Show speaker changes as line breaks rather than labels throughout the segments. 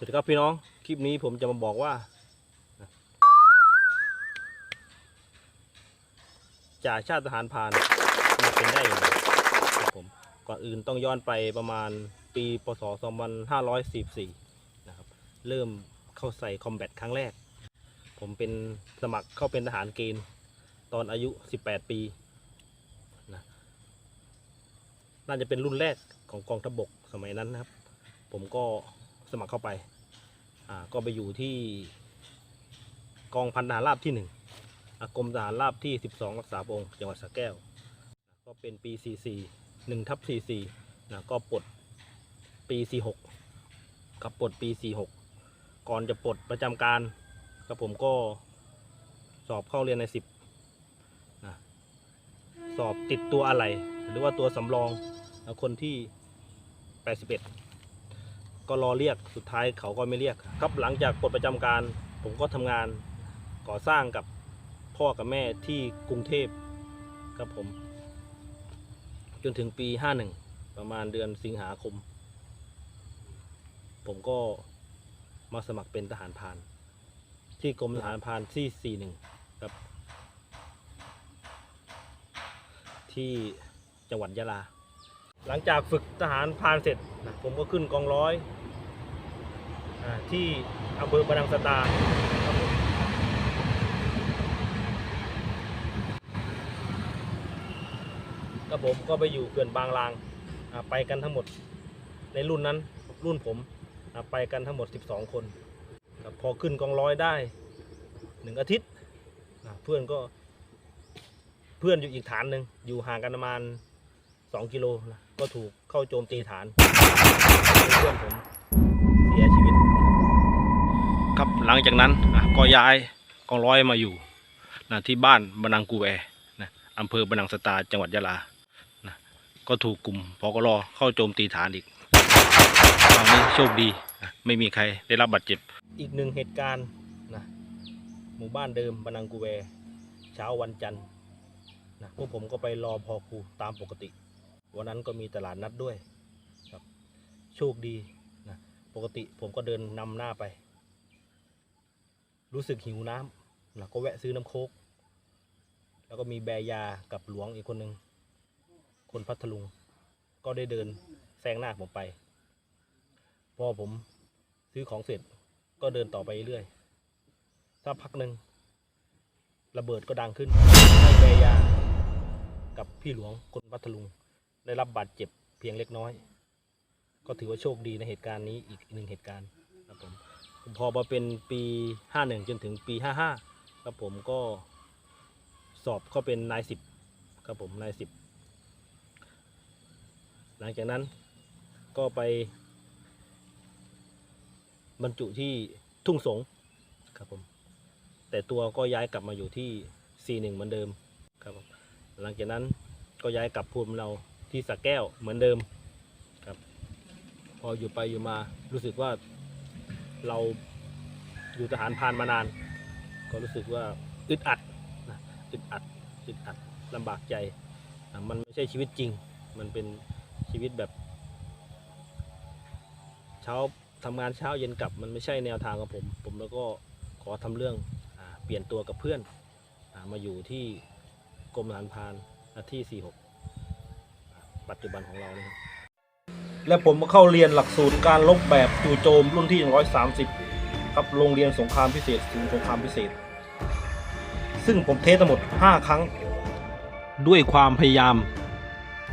สวัสดีครับพี่น้อง คลิปนี้ผมจะมาบอกว่า จ่าชาติทหารพรานมาเป็นได้ยังไงครับผม ก่อนอื่นต้องย้อนไปประมาณปีพศ 2544 นะครับ เริ่มเข้าใส่คอมแบทครั้งแรก ผมเป็นสมัครเข้าเป็นทหารเกณฑ์ตอนอายุ 18 ปีนะน่าจะเป็นรุ่นแรกของกองทัพบกสมัยนั้นนะครับ ผมก็ สมัครเข้าไปอ่าก็ไปอยู่ที่กองพันทหารราบที่หนึ่งอากรมทหารราบที่ 12 รักษาพระองค์จังหวัดสระแก้ว ก็เป็นปี 44 1ทับ44นะก็ปลดปี 46ครับปลดปี 46 ก่อนจะปลดประจำการครับผมก็สอบเข้าเรียนใน 10นะสอบติดตัวอะไร หรือว่าตัวสำรองคนที่ 81 ก็รอเรียกสุดท้ายเขาก็ไม่เรียกครับหลังจากปลดประจำการ ผมก็ทำงานก่อสร้างกับพ่อกับแม่ที่กรุงเทพครับผม จนถึงปี 51 ประมาณเดือนสิงหาคม ผมก็มาสมัครเป็นทหารพาน ที่กรมทหารพานที่ 41 ครับ ที่จังหวัดยะลา หลังจากฝึกทหารพานเสร็จนะผมก็ขึ้นกองร้อยอที่อำเภอประดังสตาครับผมกับผมก็ไปอยู่เขื่อนบางลางไปกันทั้งหมดในรุ่นนั้นรุ่นผมไปกันทั้งหมด 12 คนพอขึ้นกองร้อยได้หนึ่งอาทิตย์เพื่อนก็เพื่อนอยู่อีกฐานหนึ่งอยู่ห่างกันประมาณ 2กิโลนะก็ถูกเข้าโจมตีฐานเพื่อนผมเสียชีวิต ครับหลังจากนั้นอะก็ย้ายกองร้อยมาอยู่นะที่บ้านบานังกูแอนะอำเภอบานังสตาจังหวัดยะลานะก็ถูกกลุ่มพกรเข้าโจมตีฐานอีกคราวนี้โชคดีนะไม่มีใครได้รับบาดเจ็บ อีกหนึ่งเหตุการณ์นะหมู่บ้านเดิมบานังกูแวเช้าวันจันทร์นะพวกผมก็ไปรอพอครูตามปกติ วันนั้นก็มีตลาดนัดด้วยครับ โชคดีนะปกติผมก็เดินนำหน้าไป รู้สึกหิวน้ำนะก็แวะซื้อน้ำโคก แล้วก็มีแบยากับหลวงอีกคนหนึ่งคนพัทลุง ก็ได้เดินแซงหน้าผมไป พอผมซื้อของเสร็จก็เดินต่อไปเรื่อยสักพักหนึ่งระเบิดก็ดังขึ้นให้แบยากับพี่หลวงคนพัทลุง ได้รับบาดเจ็บเพียงเล็กน้อย ก็ถือว่าโชคดีในเหตุการณ์นี้อีกหนึ่งเหตุการณ์ครับผมพอมาเป็นปี 51 จนถึงปี 55 ครับผมก็สอบเข้าเป็นนายสิบครับผมนายสิบหลังจากนั้นก็ไป บรรจุที่ทุ่งสงครับผมแต่ตัวก็ย้ายกลับมาอยู่ที่ C1 เหมือนเดิมครับผมหลังจากนั้นก็ย้ายกลับภูมิเรา ที่สะแก้วเหมือนเดิมครับ พออยู่ไปอยู่มารู้สึกว่าเราอยู่ทหารพรานมานาน ก็รู้สึกว่าอึดอัดนะอึดอัดอึดอัดลำบากใจ มันไม่ใช่ชีวิตจริง มันเป็นชีวิตแบบเช้าทำงานเช้าเย็นกลับมันไม่ใช่แนวทางของผม ผมแล้วก็ขอทำเรื่องอเปลี่ยนตัวกับเพื่อนอมาอยู่ที่กรมทหารพานที่ 46 ปัจจุบันของเรานะครับและผมมาเข้าเรียนหลักสูตรการลบแบบจู่โจมรุ่นที่ 130 ครับโรงเรียนสงครามพิเศษศูนย์สงครามพิเศษ ซึ่งผมเทสทั้งหมด 5 ครั้ง ด้วยความพยายาม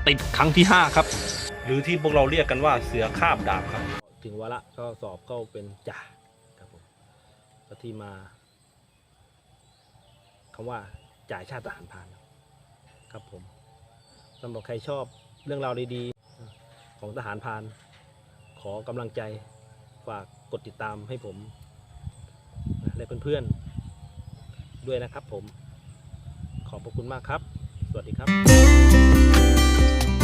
ติดครั้งที่ 5 ครับ หรือที่พวกเราเรียกกันว่าเสือคาบดาบครับ ถึงวาระก็สอบเข้าเป็นจ่าครับผมก็ที่มาคำว่าจ่ายชาติทหารพรานครับผมสำหรับใครชอบ เรื่องราวดีๆ ของทหารพาน ขอกำลังใจฝากกดติดตามให้ผมและเพื่อนๆด้วยนะครับผม ขอบพระคุณมากครับ สวัสดีครับ